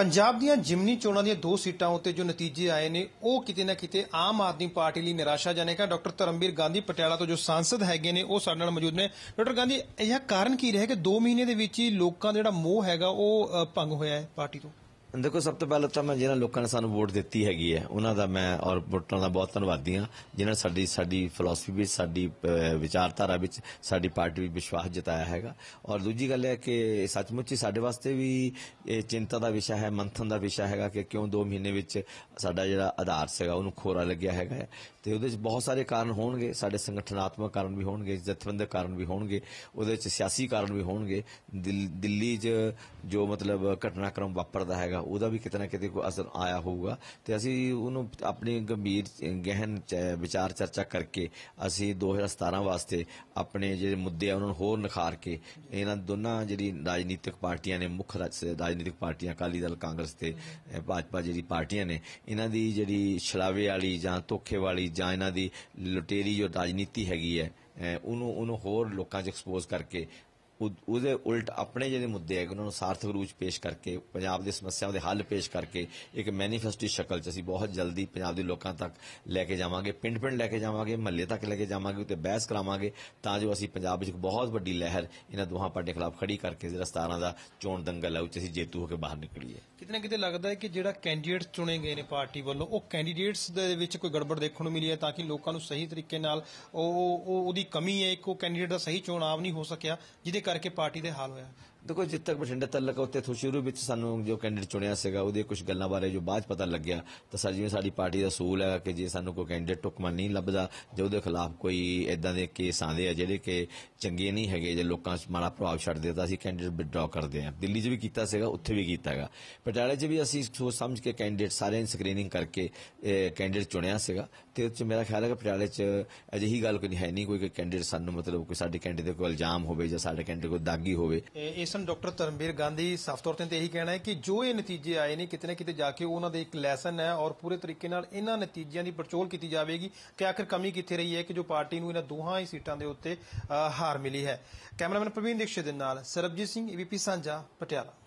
ਪੰਜਾਬ ਦੀਆਂ ਜਿਮਨੀ ਚੋਣਾਂ ਦੀਆਂ ਦੋ ਸੀਟਾਂ ਉੱਤੇ ਜੋ ਨਤੀਜੇ ਆਏ ਨੇ, ਉਹ ਕਿਤੇ ਨਾ ਕਿਤੇ ਆਮ ਆਦਮੀ ਪਾਰਟੀ ਲਈ ਨਿਰਾਸ਼ਾਜਨਕ ਹੈ ਡਾਕਟਰ ਧਰਮਵੀਰ ਗਾਂਧੀ ਪਟਿਆਲਾ ਤੋਂ ਜੋ ਸਾਂਸਦ ਹੈਗੇ ਨੇ, ਉਹ ਸਾਡੇ ਨਾਲ ਮੌਜੂਦ ਨੇ। ਡਾਕਟਰ ਗਾਂਧੀ, ਇਹ ਕਾਰਨ ਕੀ ਰਿਹਾ ਕਿ 2 ਮਹੀਨੇ ਦੇ ਵਿੱਚ ਹੀ ਲੋਕਾਂ ਦਾ ਜਿਹੜਾ ਮੋਹ ਹੈਗਾ, ਉਹ ਭੰਗ ਹੋਇਆ ਹੈ ਪਾਰਟੀ ਤੋਂ? ਦੇਖੋ, ਸਭ ਤੋਂ ਪਹਿਲਾਂ ਤਾਂ ਮੈਂ ਜਿਹਨਾਂ ਲੋਕਾਂ ਨੇ ਸਾਨੂੰ ਵੋਟ ਦਿੱਤੀ ਹੈਗੀ ਹੈ, ਉਹਨਾਂ ਦਾ ਮੈਂ ਔਰ ਵੋਟਰਾਂ ਦਾ ਬਹੁਤ ਧੰਨਵਾਦੀ ਹਾਂ ਜਿਨ੍ਹਾਂ ਨੇ ਸਾਡੀ ਸਾਡੀ ਫਿਲਾਸਫੀ ਵਿੱਚ, ਸਾਡੀ ਵਿਚਾਰਧਾਰਾ ਵਿੱਚ ਸਾਡੀ ਪਾਰਟੀ ਵਿੱਚ ਵਿਸ਼ਵਾਸ ਜਤਾਇਆ ਹੈਗਾ ਔਰ ਦੂਜੀ ਗੱਲ ਹੈ ਕਿ ਸੱਚਮੁੱਚ ਹੀ ਸਾਡੇ ਵਾਸਤੇ ਵੀ ਇਹ ਚਿੰਤਾ ਦਾ ਵਿਸ਼ਾ ਹੈ, ਮੰਥਨ ਦਾ ਵਿਸ਼ਾ ਹੈਗਾ ਕਿ ਕਿਉਂ 2 ਮਹੀਨੇ ਵਿੱਚ ਸਾਡਾ ਜਿਹੜਾ ਆਧਾਰ ਸੀਗਾ, ਉਹਨੂੰ ਖੋਰਾ ਲੱਗਿਆ ਹੈਗਾ ਹੈ। ਤੇ ਉਹਦੇ ਵਿੱਚ ਬਹੁਤ ਸਾਰੇ ਕਾਰਨ ਹੋਣਗੇ, ਸਾਡੇ ਸੰਗਠਨਾਤਮਕ ਕਾਰਨ ਵੀ ਹੋਣਗੇ, ਜਥੇਬੰਦਕ ਕਾਰਨ ਵੀ ਹੋਣਗੇ, ਉਹਦੇ ਵਿੱਚ ਸਿਆਸੀ ਕਾਰਨ ਵੀ ਹੋਣਗੇ ਦਿੱਲੀ 'ਚ ਜੋ ਮਤਲਬ ਘਟਨਾਕ੍ਰਮ ਵਾਪਰਦਾ ਹੈਗਾ ਉਹਦਾ ਵੀ ਕਿਤੇ ਨਾ ਕਿਤੇ ਕੋਈ ਅਸਰ ਆਇਆ ਹੋਊਗਾ ਤੇ ਅਸੀਂ ਉਹਨੂੰ ਆਪਣੀ ਗੰਭੀਰ ਗਹਿਨ ਵਿਚਾਰ ਚਰਚਾ ਕਰਕੇ ਅਸੀਂ 2017 ਵਾਸਤੇ ਆਪਣੇ ਜਿਹੜੇ ਮੁੱਦੇ ਆ ਉਹਨਾਂ ਨੂੰ ਹੋਰ ਨਿਖਾਰ ਕੇ ਇਹਨਾਂ ਦੋਨਾਂ ਜਿਹੜੀ ਰਾਜਨੀਤਿਕ ਪਾਰਟੀਆਂ ਨੇ, ਮੁੱਖ ਰਾਜਨੀਤਿਕ ਪਾਰਟੀਆਂ, ਅਕਾਲੀ ਦਲ, ਕਾਂਗਰਸ ਤੇ ਭਾਜਪਾ ਜਿਹੜੀ ਪਾਰਟੀਆਂ ਨੇ, ਇਹਨਾਂ ਦੀ ਜਿਹੜੀ ਛਲਾਵੇ ਵਾਲੀ ਜਾਂ ਧੋਖੇ ਵਾਲੀ ਜਾਂ ਇਹਨਾਂ ਦੀ ਲੁਟੇਰੀ ਜੋ ਰਾਜਨੀਤੀ ਹੈਗੀ ਹੈ ਉਹਨੂੰ ਉਹਨੂੰ ਹੋਰ ਲੋਕਾਂ 'ਚ ਐਕਸਪੋਜ਼ ਕਰਕੇ ਉਹਦੇ ਉਲਟ ਆਪਣੇ ਜਿਹੜੇ ਮੁੱਦੇ ਹੈਗੇ, ਉਹਨਾਂ ਨੂੰ ਸਾਰਥਕ ਰੂਪ ਪੇਸ਼ ਕਰਕੇ, ਪੰਜਾਬ ਦੀ ਸਮੱਸਿਆਵਾਂ ਦੇ ਹੱਲ ਪੇਸ਼ ਕਰਕੇ ਇੱਕ ਮੈਨੀਫੈਸਟੋ ਸ਼ਕਲ 'ਚ ਅਸੀਂ ਬਹੁਤ ਜਲਦੀ ਪੰਜਾਬ ਦੇ ਲੋਕਾਂ ਤੱਕ ਲੈ ਕੇ ਜਾਵਾਂਗੇ, ਪਿੰਡ-ਪਿੰਡ ਲੈ ਕੇ ਜਾਵਾਂਗੇ, ਮਹੱਲੇ ਤੱਕ ਲੈ ਕੇ ਜਾਵਾਂਗੇ, ਉੱਤੇ ਬਹਿਸ ਕਰਾਵਾਂਗੇ, ਤਾਂ ਜੋ ਅਸੀਂ ਪੰਜਾਬ ਵਿੱਚ ਇੱਕ ਬਹੁਤ ਵੱਡੀ ਲਹਿਰ ਇਹਨਾਂ ਦੋਹਾਂ ਪਾਰਟੀਆਂ ਖਿਲਾਫ ਖੜੀ ਕਰਕੇ ਜਿਹੜਾ 17 ਦਾ ਚੋਣ ਦੰਗਲ ਹੈ, ਉਹ ਅਸੀਂ ਜੇਤੂ ਹੋ ਕੇ ਬਾਹਰ ਨਿਕਲੀਏ। ਕਿਤੇ ਨਾ ਕਿਤੇ ਲੱਗਦਾ ਹੈ ਕਿ ਜਿਹੜਾ ਕੈਂਡੀਡੇਟਸ ਚੁਣੇ ਗਏ ਨੇ ਪਾਰਟੀ ਵੱਲੋਂ, ਉਹ ਕੈਂਡੀਡੇਟਸ ਦੇ ਵਿੱਚ ਕੋਈ ਗੜਬੜ ਦੇਖਣ ਨੂੰ ਮਿਲੀ ਹੈ ਤਾਂ ਕਿ ਲੋਕਾਂ ਨੂੰ ਸਹੀ ਤਰੀਕੇ ਨਾਲ ਉਹ ਉਹਦੀ ਕਮੀ ਹੈ, ਇੱਕ ਉਹ ਕੈਂਡੀਡੇਟ ਦਾ ਸਹੀ ਚੋਣ ਚੁਣਾਵ ਨਹੀਂ ਹੋ ਸਕਿਆ, ਜਿਹਦੇ ਕਰਕੇ ਪਾਰਟੀ ਦੇ ਹਾਲ ਹੋਇਆ। ਦੇਖੋ, ਜਿੱਦ ਤੱਕ ਬਠਿੰਡਾ ਤੱਕ ਉੱਤੇ ਤੋਂ ਸ਼ੁਰੂ ਵਿੱਚ ਸਾਨੂੰ ਜੋ ਕੈਂਡੀਡੇਟ ਚੁਣਿਆ ਸੀਗਾ ਉਹਦੇ ਕੁਝ ਗੱਲਾਂ ਬਾਰੇ ਜੋ ਬਾਅਦ ਪਤਾ ਲੱਗਿਆ, ਤਾਂ ਸਰ ਜਿਵੇਂ ਸਾਡੀ ਪਾਰਟੀ ਦਾ ਸੂਲ ਹੈ ਕਿ ਜੇ ਸਾਨੂੰ ਕੋਈ ਕੈਂਡੀਡੇਟ ਟੁਕਮਾ ਨਹੀਂ ਲੱਭਦਾ, ਜਾਂ ਉਹਦੇ ਖਿਲਾਫ ਕੋਈ ਇਦਾਂ ਦੇ ਕੇਸ ਆਉਂਦੇ ਆ, ਜਿਹੜੇ ਕਿ ਚੰਗੇ ਨਹੀਂ ਹੈਗੇ, ਜੇ ਲੋਕਾਂ 'ਚ ਮਾੜਾ ਪ੍ਰਭਾਵ ਛੱਡਦੇ ਤਾਂ ਅਸੀਂ ਕੈਂਡੀਡੇਟ ਵਿਡਰਾਅ ਕਰਦੇ ਆ। ਦਿੱਲੀ 'ਚ ਵੀ ਕੀਤਾ ਸੀਗਾ, ਉੱਥੇ ਵੀ ਕੀਤਾ ਹੈਗਾ। ਪਟਿਆਲੇ 'ਚ ਵੀ ਅਸੀਂ ਸੋਚ ਸਮਝ ਕੇ ਕੈਂਡੀਡੇਟ ਸਾਰਿਆਂ ਦੀ ਸਕਰੀਨਿੰਗ ਕਰਕੇ ਕੈਂਡੀਡੇਟ ਚੁਣਿਆ ਸੀਗਾ, ਤੇ ਉਹ 'ਚ ਮੇਰਾ ਖਿਆਲ ਹੈ ਕਿ ਪਟਿਆਲੇ 'ਚ ਅਜਿਹੀ ਗੱਲ ਕੋਈ ਹੈ ਨਹੀਂ, ਕੋਈ ਕੈਂਡੀਡੇਟ ਸਾਨੂੰ ਮਤਲਬ ਕੋਈ ਸਾਡੇ ਕੈਂਡੀਡੇਟ ਦੇ ਕੋਈ ਇਲਜ਼ਾਮ ਹੋਵੇ, ਜਾਂ ਸਾਡੇ ਕੈਂਡੀਡੇਟ ਕੋਈ ਦਾਗੀ ਹੋਵੇ। ਇਹ ਸਨ ਡਾਕਟਰ ਧਰਮਵੀਰ ਗਾਂਧੀ, ਸਾਫ਼ ਤੌਰ ਤੇ ਇਹੀ ਕਹਿਣਾ ਹੈ ਕਿ ਜੋ ਇਹ ਨਤੀਜੇ ਆਏ ਨੇ, ਕਿਤੇ ਨਾ ਕਿਤੇ ਜਾ ਕੇ ਉਹਨਾਂ ਦੇ ਇੱਕ ਲੈਸਨ ਹੈ ਔਰ ਪੂਰੇ ਤਰੀਕੇ ਨਾਲ ਇਹਨਾਂ ਨਤੀਜਿਆਂ ਦੀ ਪੜਚੋਲ ਕੀਤੀ ਜਾਵੇਗੀ ਕਿ ਆਖਿਰ ਕਮੀ ਕਿੱਥੇ ਰਹੀ ਹੈ ਕਿ ਜੋ ਪਾਰਟੀ ਨੂੰ ਇਹਨਾਂ ਦੋਹਾਂ ਹੀ ਸੀਟਾਂ ਦੇ ਉੱਤੇ ਹਾਰ ਮਿਲੀ ਹੈ। ਕੈਮਰਾਮੈਨ ਪ੍ਰਵੀਨ ਦੀਕਸ਼ਿਤ ਦੇ ਨਾਲ ਸਰਬਜੀਤ ਸਿੰਘ ਏਬੀਪੀ ਸਾਂਝਾ, ਪਟਿਆਲਾ।